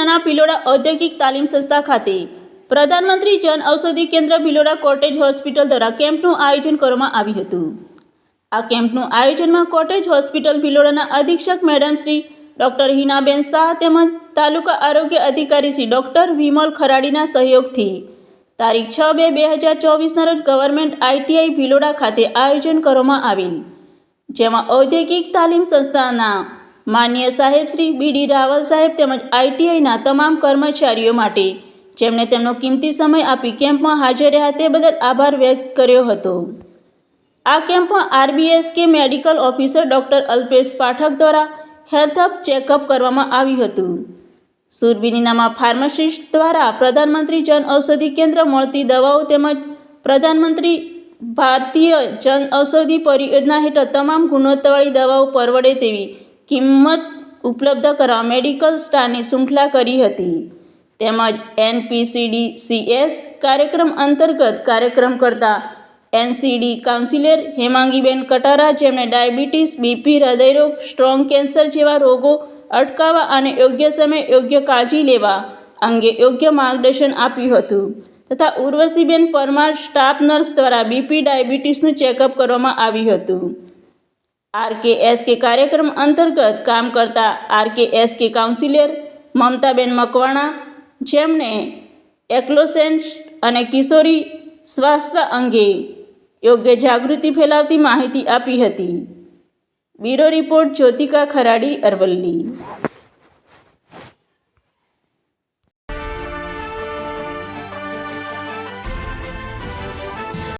જિલ્લાના ભિલોડા ઔદ્યોગિક તાલીમ સંસ્થા ખાતે. પ્રધાનમંત્રી જન ઔષધિ કેન્દ્ર ભિલોડા કોટેજ હોસ્પિટલ દ્વારા કેમ્પનું આયોજન કરવામાં આવ્યું હતું. આ કેમ્પનું આયોજનમાં કોટેજ હોસ્પિટલ ભિલોડાના અધિક્ષક મેડમ શ્રી ડૉક્ટર હિનાબેન શાહ તેમજ તાલુકા આરોગ્ય અધિકારી શ્રી ડૉક્ટર વિમલ ખરાડીના સહયોગથી તારીખ છ બે બે હજાર ચોવીસના રોજ ગવર્મેન્ટ આઈટીઆઈ ભિલોડા ખાતે આયોજન કરવામાં આવેલ, જેમાં ઔદ્યોગિક તાલીમ સંસ્થાના માન્ય સાહેબ શ્રી બીડી રાવલ સાહેબ તેમજ આઈટીઆઈના તમામ કર્મચારીઓ માટે જેમણે તેમનો કિંમતી સમય આપી કેમ્પમાં હાજર રહ્યા તે બદલ આભાર વ્યક્ત કર્યો હતો. આ કેમ્પમાં RBSK medical officer doctor Alpesh Pathak દ્વારા હેલ્થ અપ ચેકઅપ કરવામાં આવ્યું હતું. સુરબિનીનામાં ફાર્માસિસ્ટ દ્વારા પ્રધાનમંત્રી જન ઔષધિ કેન્દ્ર મળતી દવાઓ તેમજ પ્રધાનમંત્રી ભારતીય જન ઔષધિ પરિયોજના હેઠળ તમામ ગુણવત્તાવાળી દવાઓ પરવડે તેવી કિંમત ઉપલબ્ધ કરવા મેડિકલ સ્ટારની શૃંખલા કરી હતી. તેમજ એનપીસીડી સીએસ કાર્યક્રમ અંતર્ગત કાર્યક્રમ કરતા એનસીડી કાઉન્સિલર હેમાંગીબેન કટારા જેમણે ડાયાબિટીસ, બીપી, હૃદયરોગ, સ્ટ્રોંગ કેન્સર જેવા રોગો અટકાવવા અને યોગ્ય સમયે યોગ્ય કાળજી લેવા અંગે યોગ્ય માર્ગદર્શન આપ્યું હતું તથા ઉર્વશીબેન પરમાર સ્ટાફ નર્સ દ્વારા બીપી ડાયાબિટીસનું ચેકઅપ કરવામાં આવ્યું હતું. આરકેએસકે કાર્યક્રમ અંતર્ગત કામ કરતા આરકેએસકે કાઉન્સિલર મમતાબેન મકવાણા જેમણે એક્લોસેન્સ અને કિશોરી સ્વાસ્થ્ય અંગે યોગ્ય જાગૃતિ ફેલાવતી માહિતી આપી હતી. Bureau report Jyotika Kharadi Aravalli.